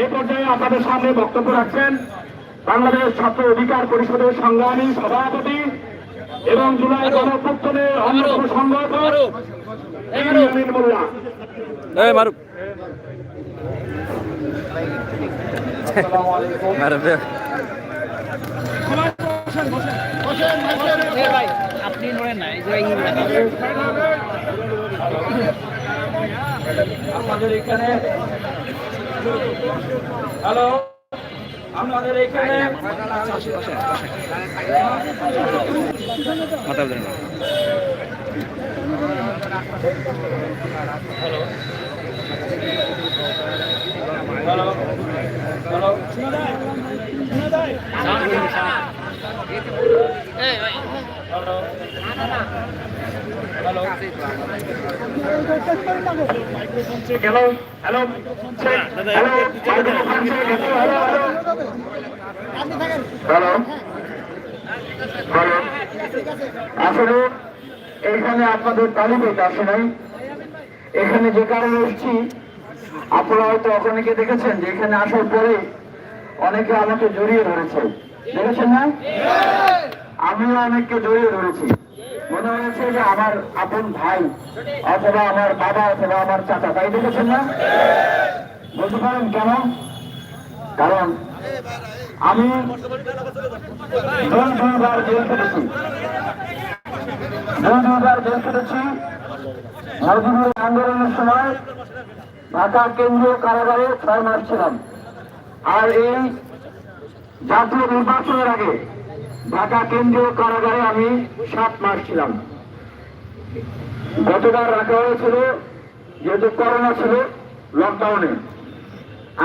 এই পর্যায়ে আপনাদের সামনে বক্তব্য রাখছেন বাংলাদেশ ছাত্র অধিকার পরিষদের সংগ্রামী সভাপতি এবং জুলাই গণপুত্তনের অন্যতম সংগঠক মোল্লা এই মারুক। মারবে আপনি নড়েন না আমাদের এখানে হ্যালো আমাদের এখানে মাথা বলেন হ্যালো। হ্যালো হ্যালো হ্যালো আসলে এইখানে আপনাদের তালিকাতে আসে নাই। এখানে যে কারণে এসেছি আপনারা হয়তো অনেকে দেখেছেন যে এখানে আসার পরে অনেকে আমাকে জড়িয়ে ধরেছে। দেখেছেন না? আমিও অনেককে জড়িয়ে ধরেছি। মনে হয়েছে যে আমার আপন ভাই অথবা আমার বাবা অথবা আমার চাচা, তাই দেখেছেন না? বলতে পারেন কেন? কারণ আমি দুই দুইবার জেল খেটেছি। দুই দুইবার জেল খেটেছি। মজদুরের আন্দোলনের সময় ঢাকা কেন্দ্রীয় কারাগারে ছয় মাস ছিলাম। আর এই জাতীয় নির্বাচনের আগে ঢাকা কেন্দ্রীয় কারাগারে আমি সাত মাস ছিলাম। গতবার রাখা হয়েছিল, যেহেতু করোনা ছিল লকডাউনে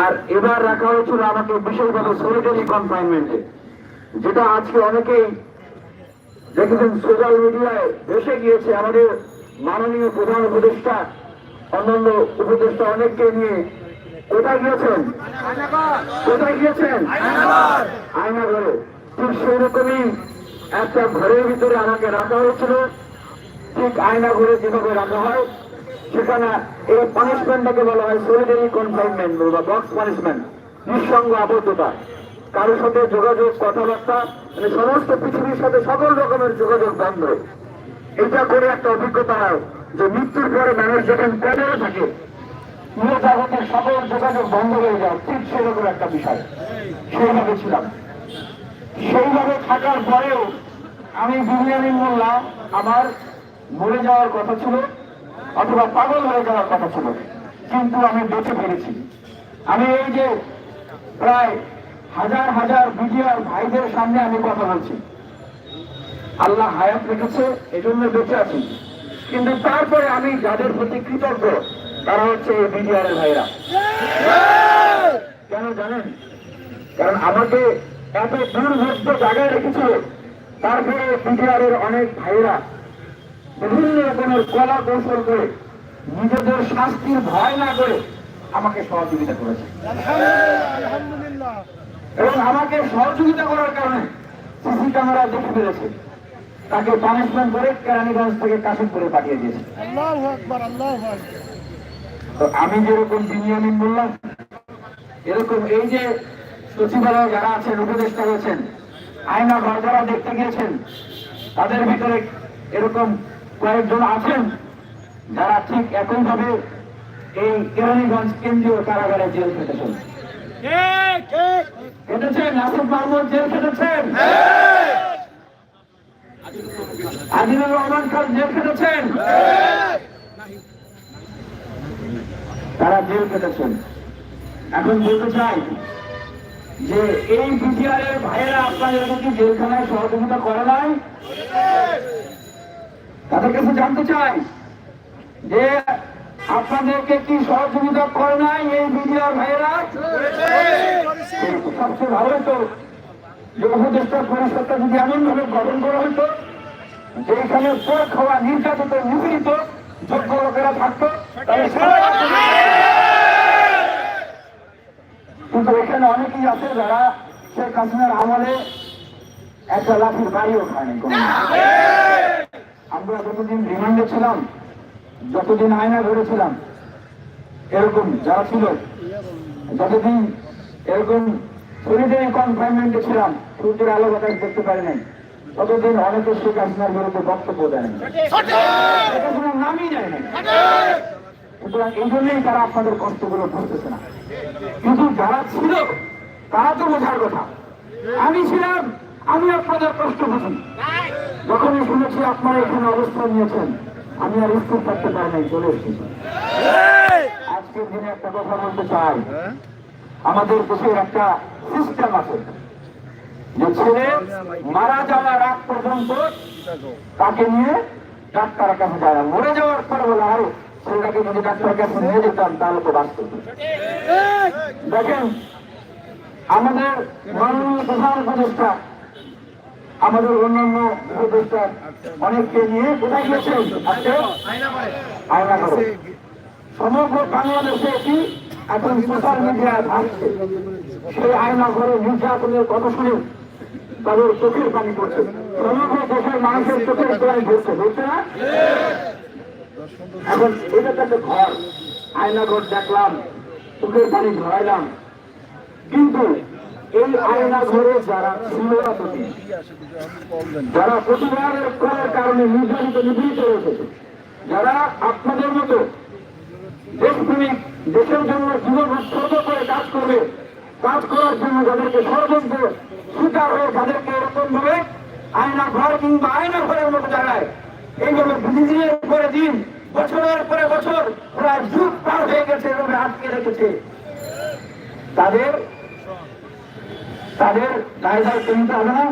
আর এবার রাখা হয়েছিল আমাকে বিশেষভাবে সোলিটারি কনফাইনমেন্টে যেটা আজকে অনেকেই দেখেছেন সোশ্যাল মিডিয়ায় এসে গিয়েছে আমাদের মাননীয় প্রধান উপদেষ্টা অন্যান্য উপদেষ্টা অনেককে নিয়ে কোথায় গিয়েছেন? কোথায় গিয়েছেন? আয়না ঘরে ঠিক সেই রকমই একটা ঘরের ভিতরে আমাকে রাখা হয়েছিল। ঠিক আয়না ঘরে যেভাবে রাখা হয়, সেখানে এই পানিশমেন্টটাকে বলা হয় সলিডারি কনফাইনমেন্ট বা বক্স পানিশমেন্ট নিঃসঙ্গ আবদ্ধতা। কারোর সাথে যোগাযোগ, কথাবার্তা মানে সমস্ত পৃথিবীর সাথে সকল রকমের যোগাযোগ বন্ধ। এটা করে একটা অভিজ্ঞতা হয়। যে মৃত্যুর পরে মানুষ যখন কবরে থাকে পুরো জগতের সকল যোগাযোগ বন্ধ হয়ে যায়, ঠিক সেরকম একটা বিষয়। সেইভাবে ছিলাম। সেইভাবে থাকার পরেও আমি বিরিয়ানি মোল্লা, আমার মরে যাওয়ার কথা ছিল, অথবা পাগল হয়ে যাওয়ার কথা ছিল, কিন্তু আমি বেঁচে ফিরেছি। আমি এই যে প্রায় হাজার হাজার বিডিআর ভাইদের সামনে আমি কথা বলছি। আল্লাহ হায়াত রেখেছে, এজন্য বেঁচে আছি। কিন্তু তারপরে আমি যাদের প্রতি কৃতজ্ঞ, তারা হচ্ছে এই বিডিআর ভাইরা। কেন জানেন? কারণ আমাকে এত দুর্ভেদ্য জায়গায় রেখেছিল, তারপরে বিডিআর এর অনেক ভাইরা বিভিন্ন রকমের কলা কৌশল করে, নিজেদের শাস্তির ভয় না করে আমাকে সহযোগিতা করেছে। এবং আমাকে সহযোগিতা করার কারণে সিসি ক্যামেরা দেখে ফেলেছে। তাকে পানিশমেন্ট করে কেরানীগঞ্জ থেকে কাশিমপুরে পাঠিয়ে দিয়েছে। তো আমি যেরকম বিনিয়ামিন বললাম এরকম এই যে সচিবালয়ে যারা আছেন উপদেষ্টা হয়েছেন আয়না ঘর যারা দেখতে গিয়েছেন তাদের ভিতরে এরকম কয়েকজন আছেন যারা ঠিক একইভাবে এই কেরানীগঞ্জ কেন্দ্রীয় কারাগারে জেল খেটেছেন। খেটেছেন? আসিফ মাহমুদ জেল খেটেছেন? আজিজুর রহমান খান জেল খেটেছেন। তারা জেল খেটেছেন। এখন বলতে চাই যে এই বিটিআর এর ভাইয়েরা আপনাদের কি জেলখানায় সহযোগিতা করে নাই? তাদের কাছে জানতে চাই যে আপনাদেরকে কি সহযোগিতা করে নাই এই বিডিআর ভাইয়েরা? সবচেয়ে ভালো হতো যে উপদেষ্টা পরিষদটা যদি গঠন করা হতো, যেখানে চোর খাওয়া নির্যাতিত, নিপীড়িত যোগ্য লোকেরা থাকতো কিন্তু এখানে অনেকেই আছে যারা শেখ হাসিনার আমলে একটা লাঠির বাড়িও খায়নি আমরা যতদিন রিমান্ডে ছিলাম, যতদিন আয়না ধরেছিলাম, এরকম যারা ছিল, যতদিন এরকম সলিটারি কনফাইনমেন্টে ছিলাম। সূর্যের আলো বাতাস দেখতে পারি নাই। ততদিন অনেকে শেখ হাসিনার বিরুদ্ধে বক্তব্য দেন এটা কোনো নামই নেয় নাই। সুতরাং এই জন্যই তারা আপনাদের কষ্টগুলো বুঝতেছে না। কিন্তু যারা ছিল তারা তো বোঝার কথা। আমি ছিলাম আমি আপনাদের কষ্ট বুঝি যখনই শুনেছি আপনারা এখানে অবস্থান নিয়েছেন আমি আর স্থির থাকতে পারি নাই চলে এসেছি। আজকের দিনে একটা কথা বলতে চাই। আমাদের দেশের একটা সিস্টেম আছে। যে ছেলে মারা যাওয়ার আগ পর্যন্ত তাকে নিয়ে ডাক্তারের কাছে যায়। মরে যাওয়ার পর বলে, আরে, ছেলেটাকে যদি ডাক্তারের কাছে নিয়ে যেতাম, তাহলে তো বাঁচত দেখেন, আমাদের মাননীয় প্রধান উপদেষ্টা, আমাদের অন্যান্য উপদেষ্টা অনেককে নিয়ে কোথায় গিয়েছেন? সমগ্র বাংলাদেশে কি এখন সোশ্যাল মিডিয়ায় ভাসছে সেই আয়না ঘরে নির্যাতনের কথা শুনে তাদের চোখের পানি পড়ছে। সমগ্র দেশের মানুষের চোখের পানি ধরছে ধরছে না এখন এটা একটা ঘর। আয়না ঘর দেখলাম, চোখের পানি ধরাইলাম। কিন্তু এই আয়না ঘরে যারা ছিল যারা প্রতিবারের করার কারণে নির্যাতিত, নিপীড়িত হয়েছে, যারা আপনাদের মতো দেশপ্রেমিক দেশের জন্য জীবন উৎসর্গ করে কাজ করবে। কাজ করার জন্য যাদেরকে ষড়যন্ত্র শিকার হয়ে তাদেরকে এরকম ভাবে আয়না ঘর কিংবা আয়না ঘরের মতো জায়গায়। এইভাবে দিনের পরে দিন বছরের পরে বছর প্রায় যুগ পার হয়ে গেছে এভাবে আটকে রেখেছে। তাদের তাদের দায় দায়িত্ব নিতে হবে না।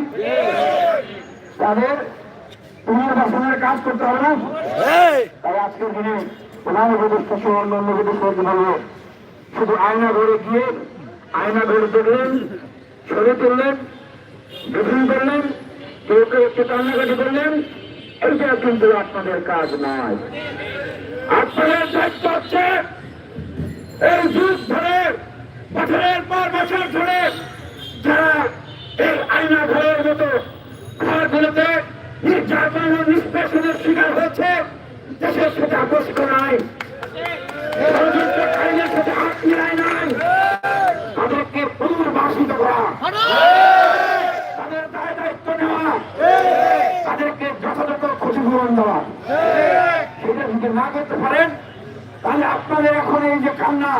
তাদের পুনর্বাসনের কাজ করতে হবে না। তাই আজকের দিনে প্রধান উপদেষ্টা সহ অন্যান্য উপদেষ্টাকে বলব শুধু আয়না ঘরে গিয়ে আয়না ঘরে দেখলেন, ছবি তুললেন গ্রহণ করলেন, কেউ কেউ একটু কান্নাকাটি করলেন, এইটা কিন্তু আপনাদের কাজ নয়। আপনাদের দায়িত্ব হচ্ছে এই যুগ ধরে, বছরের পর বছর ধরে যারা এই আয়না ঘরের মতো ঘরগুলোতে নির্যাতন ও নিষ্পেষণের শিকার হয়েছে দেশের সাথে আপোষ করায় ষড়যন্ত্রকারীদের সাথে হাত তাদের দায় দায়িত্ব না করতে পারেন, তাহলে আপনাদের এখন এই যে কান্না,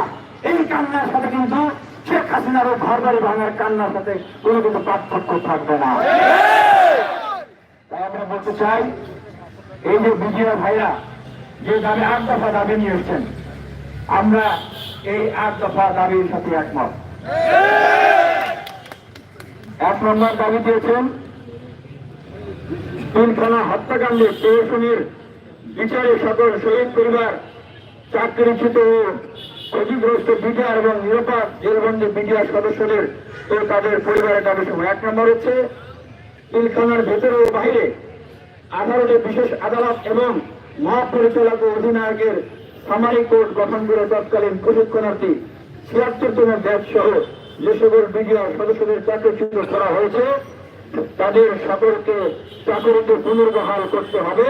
এই কান্নার সাথে কিন্তু শেখ হাসিনার ও ঘর বাড়ি ভাঙার কান্নার সাথে কোনো কিন্তু পার্থক্য থাকবে না। তাই আমরা বলতে চাই এই যে বিজয়া ভাইরা যে দাবি আট দফা দাবি নিয়ে এসছেন আমরা এই আট দফা দাবির সাথে একমত। এক নম্বর দাবি দিয়েছেন, তিনখানা হত্যাকাণ্ডে প্রশাসনের বিচারে সকল শহীদ পরিবার চাকরিচ্যুত ও ক্ষতিগ্রস্ত বিডিআর এবং নিরাপদ জেলবন্দি বিডিআর সদস্যদের ও তাদের পরিবারের দাবি সময় এক নম্বর হচ্ছে পিলখানার ভেতরে ও বাইরে আদালতে বিশেষ আদালত এবং মহাপরিচালক অধিনায়কের সামারি কোর্ট গঠন করে তৎকালীন প্রশিক্ষণার্থী ছিয়াত্তরতম ব্যাচ সহ যে সকল বিডিআর সদস্যদের চাকরিচ্যুত করা হয়েছে, তাদের সকলকে চাকরিতে পুনর্বহাল করতে হবে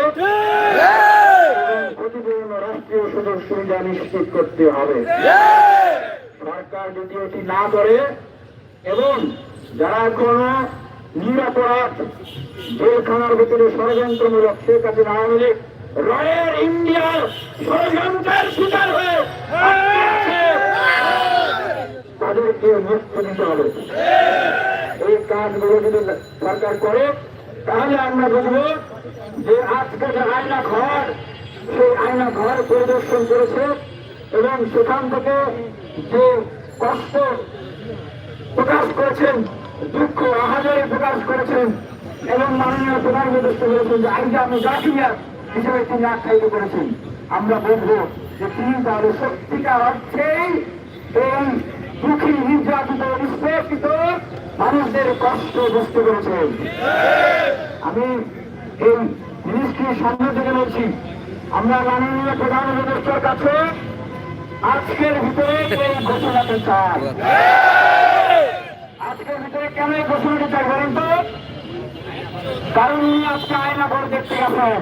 এবং ক্ষতিপূর্ণ রাষ্ট্রীয় সুযোগ সুবিধা নিশ্চিত করতে হবে। সরকার যদি এটি না করে, এবং যারা কোনো নিরাপরাধ জেলখানার ভিতরে ষড়যন্ত্রমূলক শেখ হাসিনা আওয়ামী লীগ, রয়ের ইন্ডিয়ার ষড়যন্ত্রের শিকার হয়ে তাদেরকে মুক্ত দিতে হবে। এই কাজগুলো যদি সরকার করে, তাহলে আমরা বুঝব যে আজকে যে আয়না ঘর, সেই আয়না ঘর পরিদর্শন করেছে এবং সেখান থেকে যে কষ্ট প্রকাশ করেছেন দুঃখ আহাজারি প্রকাশ করেছেন এবং মাননীয় প্রধান উপদেষ্টা যে আইজা আমি জাকিয়া হিসেবে তিনি আখ্যায়িত করেছেন। আমরা বুঝব যে তিনি তাহলে সত্যিকার অর্থেই এই দুঃখী নির্যাতিত, নিষ্পেষিত মানুষদের কষ্ট বুঝতে পেরেছেন। আমি এই মিনিস্ট্রির সামনে থেকে বলছি, আমরা মাননীয় প্রধান কাছে আজকের ভিতরে এই ঘোষণাতে চাই। কেন এই ঘোষণাটি চাই বলেন তো? কারণ উনি আজকে আয়নাঘর দেখতে গেছেন।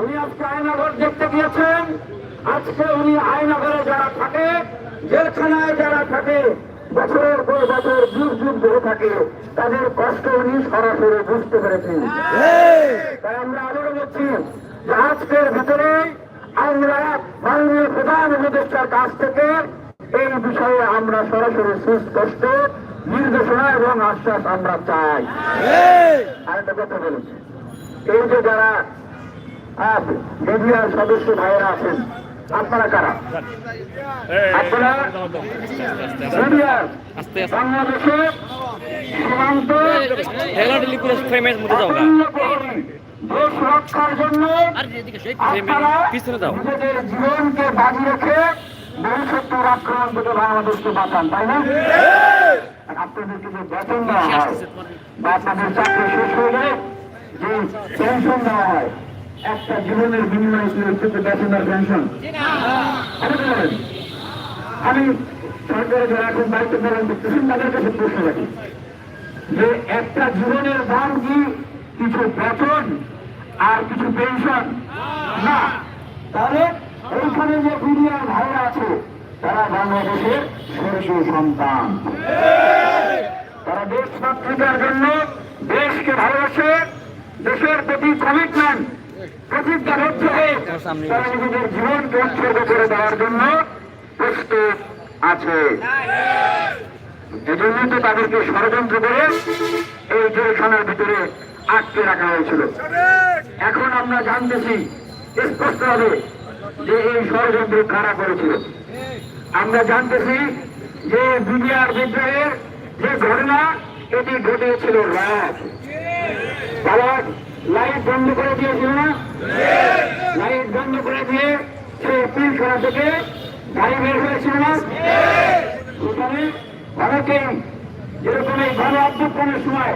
উনি আজকে আয়নাঘর দেখতে গিয়েছেন। আজকে উনি আয়নাঘরে যারা থাকে, জেলখানায় যারা থাকে, বছরের পর বছর যুগ যুগ ধরে থাকে, তাদের কষ্ট উনি সরাসরি বুঝতে পেরেছেন। তাই আমরা আবারও বলছি যে আজকের ভিতরে আমরা মাননীয় প্রধান উপদেষ্টার কাছ থেকে এই বিষয়ে আমরা সরাসরি সুস্পষ্ট নির্দেশনা এবং আশ্বাস আমরা চাই। আরেকটা কথা বলেছি। এই যে যারা মিডিয়ার সদস্য ভাইয়েরা আছেন আপনারা কারা? আপনারা মিডিয়ার আস্তে সীমান্ত দেশ রক্ষার জন্য আর এদিকে সেই আপনারা পিছনে যাও। নিজেদের জীবনকে বাজি রেখে ভবিষ্যতের আক্রমণ থেকে বাংলাদেশকে বাঁচান তাই না? আপনাদেরকে যে বেতন দেওয়া হয় বা আপনাদের চাকরি শেষ হয়ে গেলে যে পেনশন দেওয়া হয় একটা জীবনের বিনিময়ে কি হচ্ছে যে বেতন আর পেনশন আমি সরকারের যারা এখন দায়িত্ব পালন করতেছেন তাদের কাছে প্রশ্ন রাখি যে একটা জীবনের দাম কি কিছু বেতন আর কিছু পেনশন না। তাহলে এইখানে যে বিডিআর ভাইরা আছে তারা বাংলাদেশের স্বর্গীয় সন্তান। তারা দেশ মাতৃকার জন্য দেশকে ভালোবাসে, দেশের প্রতি কমিটমেন্ট হয়ে তারা নিজেদের উৎসর্গ করে দেওয়ার জন্য প্রস্তুত আছে। এজন্যই তো তাদেরকে ষড়যন্ত্র করে এই জেলখানার ভিতরে আটকে রাখা হয়েছিল। এখন আমরা জানতেছি, স্পষ্ট হবে যে এই ষড়যন্ত্র কারা করেছিল। আমরা জানতেছি যে বিডিআর বিদ্রোহের যে ঘটনা, এটি ঘটিয়েছিল রাত। তারা লাইট বন্ধ করে দিয়েছিল না? লাইট বন্ধ করে দিয়ে সেই পিলখানা থেকে গাড়ি বের হয়েছিল না? সেখানে যেরকম এই গণ অভ্যুত্থানের সময়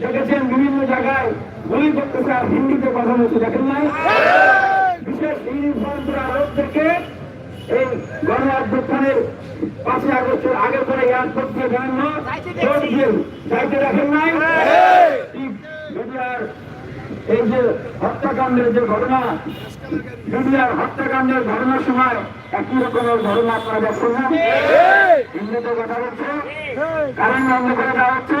দেখেছেন বিভিন্ন জায়গায় গুলি করতেছে আর হিন্দিতে কথা বলছে, দেখেন নাই? বিশেষ ইউনিফর্ম লোকদেরকে এই গণ অভ্যুত্থানের পাঁচই আগস্টের আগে পরে এয়ারপোর্ট দিয়ে বেড়ান্ন ভোট দিয়ে যাইতে দেখেন নাই। মিডিয়ার এই যে হত্যাকাণ্ডের যে ঘটনা মিডিয়ার হত্যাকাণ্ডের ঘটনার সময় একই রকমের ঘটনা আপনারা দেখছেন না? হিন্দিতে কথা বলছে কারণ বন্ধ করে দেওয়া হচ্ছে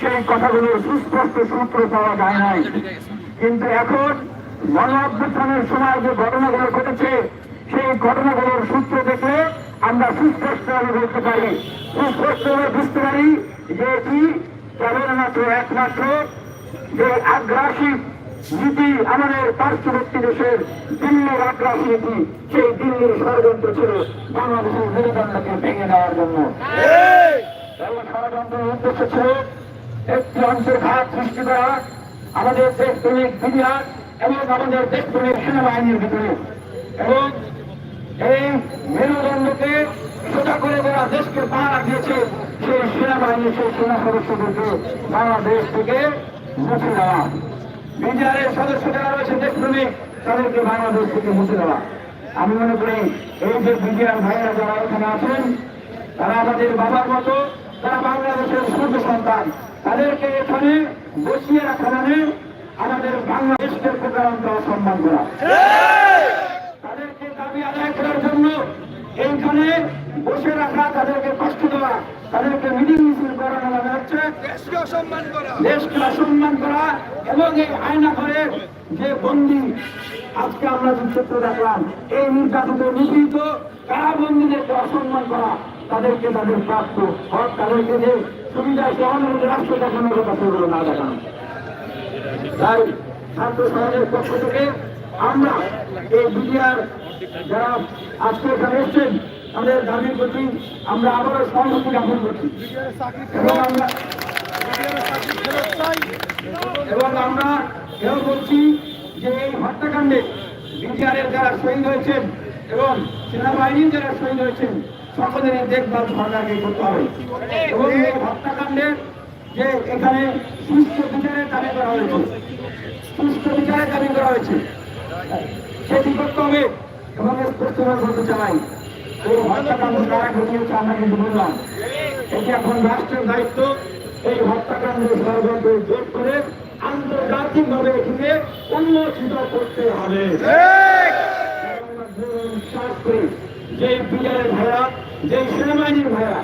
সেই কথাগুলোর সুস্পষ্ট সূত্র পাওয়া যায় নাই। কিন্তু এখন গণ অভ্যুত্থানের সময় যে ঘটনাগুলো ঘটেছে সেই ঘটনাগুলোর সূত্র দেখে আমরা সুস্পষ্টভাবে বলতে পারি। সুস্পষ্টভাবে বুঝতে পারি যে এটি কেবলমাত্র একমাত্র যে আগ্রাসী নীতি আমাদের পার্শ্ববর্তী দেশের দিল্লির আগ্রাসী নীতি সেই দিল্লির ষড়যন্ত্র ছিল বাংলাদেশের মেরুদণ্ডকে ভেঙে দেওয়ার জন্য। ষড়যন্ত্রের উদ্দেশ্য ছিল একটি অন্তর্ঘাত সৃষ্টি করা আমাদের দেশপ্রেমিক বিডিআর এবং আমাদের দেশপ্রেমিক সেনাবাহিনীর ভিতরে। এবং এই মেরুদণ্ডকে সোজা করে দেওয়া দেশকে পাহারা দিয়েছে সেই সেনাবাহিনী সেই সেনা সদস্যদেরকে বাংলাদেশ থেকে মুছে দেওয়া। বিডিআরের সদস্য যারা রয়েছে, দেশপ্রেমিক, তাদেরকে বাংলাদেশ থেকে মুছে দেওয়া। আমি মনে করি এই যে বিডিআর ভাইয়েরা যারা এখানে আছেন, তারা আমাদের বাবার মতো, তারা বাংলাদেশের সূর্য সন্তান। তাদেরকে এখানে বসিয়ে রাখা মানে আমাদের বাংলাদেশকে প্রকারান্ত অসম্মান করা। তাদেরকে দাবি আদায় করার জন্য এইখানে বসে রাখা তাদেরকে কষ্ট দেওয়া তাদেরকে মিটিং মিছিল করানো মানে হচ্ছে দেশকে অসম্মান করা। এবং এই আয়না করে যে বন্দি আজকে আমরা যে চিত্র দেখলাম এই নির্যাতিত নিপীড়িত কারা বন্দীদেরকে অসম্মান করা তাদেরকে তাদের প্রাপ্ত হক তাদেরকে যে সুবিধা সহানুভূতি রাষ্ট্র দেখানোর কথা সেগুলো না দেখানো। তাই ছাত্র সমাজের পক্ষ থেকে আমরা এই বিডিআর যারা আজকে এখানে এসছেন, তাদের দাবির প্রতি আমরা আবারও সহমতি জ্ঞাপন করছি। এবং আমরা এবং আমরা এও বলছি যে এই হত্যাকাণ্ডে বিটিআরের যারা শহীদ হয়েছেন এবং সেনাবাহিনীর যারা শহীদ হয়েছেন সকলেরই দেখভাল সরকারকে করতে হবে। এবং এই হত্যাকাণ্ডের যে এখানে সুস্থ বিচারের দাবি করা হয়েছে সুস্থ বিচারের দাবি করা হয়েছে সেটি করতে হবে এবং স্পষ্টভাবে বলতে চাই এই হত্যাকাণ্ড কারা ঘটিয়েছে আমরা কিন্তু বললাম। এটি এখন রাষ্ট্রের দায়িত্ব। এই হত্যাকাণ্ডের ষড়যন্ত্র জোট করে আন্তর্জাতিক ভাবে এটিকে উন্মোচিত করতে হবে। যে বিচারের ভাইরা যে সেনাবাহিনীর ভাইরা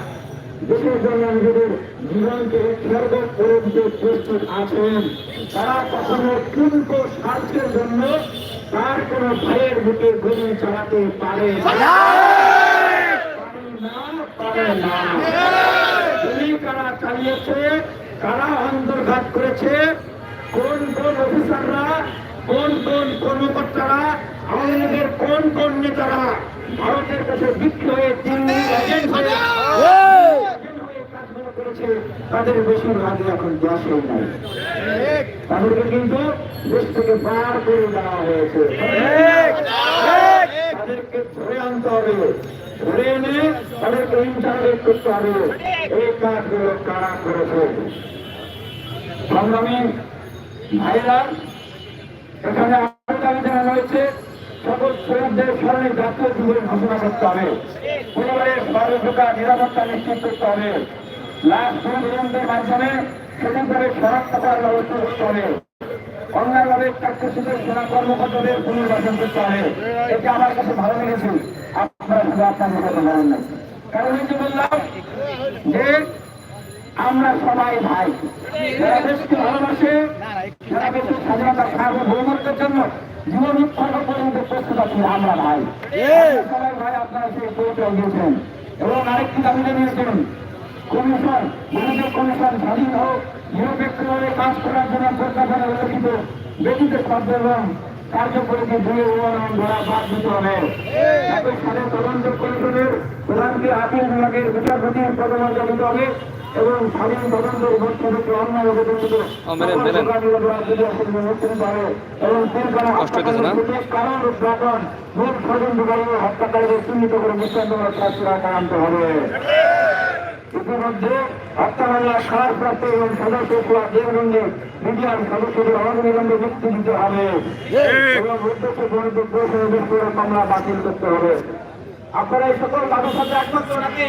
দেশের জন্য নিজেদের জীবনকে উৎসর্গ করে দিতে প্রস্তুত আছেন তারা কখনো কিন্তু স্বার্থের জন্য তার কোন ভাইয়ের বুকে গুলি চালাতে পারে না। পারে না। গুলি কারা চালিয়েছে কারা অন্তর্ঘাত করেছে কোন কোন অফিসাররা কোন কোন কর্মকর্তারা আওয়ামী লীগের কোন কোন নেতারা ভারতের কাছে বিক্রি হয়ে দিল্লি এজেন্ট হয়ে এজেন্ট হয়ে কাজগুলো করেছে তাদের বেশিরভাগই এখন দেশে নাই তাদেরকে কিন্তু দেশ থেকে বার করে দেওয়া হয়েছে। তাদেরকে ধরে আনতে হবে। ধরে এনে তাদেরকে ইন্টারনেট করতে হবে। এই কাজগুলো কারা করেছে? সংগ্রামী ভাইরা এখানে আরও দাবি জানানো হয়েছে সকল শহীদদের স্মরণে জাতীয় দিবস ঘোষণা করতে হবে। পরিবারের বারো ঢোকা নিরাপত্তা নিশ্চিত করতে হবে। লাশ পরিবহনের মাধ্যমে সঠিকভাবে শনাক্ত করার ব্যবস্থা করতে হবে। অন্যায়ভাবে চাকরিচ্যুত সেনা কর্মকর্তাদের পুনর্বাসন করতে হবে। এটা আমার কাছে ভালো লেগেছে। আপনারা শুধু আপনাদের কথা বলেন না কারণ এই যে বললাম যে আমরা সবাই ভাই। যারা দেশকে ভালোবাসে, যারা দেশের স্বাধীনতা, সার্বভৌমত্বের জন্য জীবন উৎসর্গ পর্যন্ত প্রস্তুত আছি আমরা ভাই। সবাই ভাই আপনারা সেই কোর্টে গিয়েছেন এবং আরেকটি দাবি জানিয়েছেন কমিশন মনোযোগ কমিশন স্বাধীন হোক নিরপেক্ষভাবে কাজ করার জন্য প্রজ্ঞাপনে উল্লেখিত ব্যতীত শব্দ এবং কার্যকরীকে দুই উন্নয়ন ধরা বাদ দিতে হবে। একই সাথে তদন্ত কমিশনের প্রধানকে আপিল বিভাগের বিচারপতির পদমর্যাদা দিতে হবে। এবং স্বাধীন তদন্ত উপস্থিতিকে অন্য মেলেন। এবং কারণ উদ্ঘাটন মূল ষড়যন্ত্রকারী হত্যাকারীদের চিহ্নিত করে শাস্তির আনতে হবে। ইতিমধ্যে হত্যা মামলার সারপ্রাপ্ত এবং সদস্য সহ দেবগঞ্জে মিডিয়ার সদস্যদের অনবিলম্বে মুক্তি দিতে হবে। এবং উদ্দেশ্য প্রণীত মামলা বাতিল করতে হবে। আপনারা এই সকল দাবির সাথে একমত নাকি?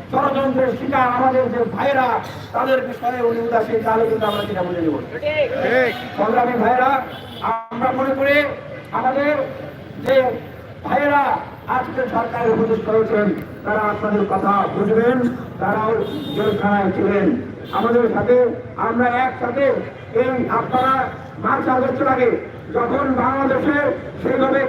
ষড়যন্ত্রের শিকার আমাদের যে ভাইরা তাদের বিষয়ে উনি উদাসীন তাহলে কিন্তু আমরা সেটা বুঝে নেব। সংগ্রামী ভাইরা আমরা মনে করি আমাদের যে ভাইয়েরা আজকে সরকারের উপদেশ করেছেন তারা আপনাদের কথা বুঝবেন তারাও জেলখানায় ছিলেন। আমাদের সাথে আমরা একসাথে এই আপনারা মার্চ আগস্ট আগে। যখন বাংলাদেশে সেইভাবে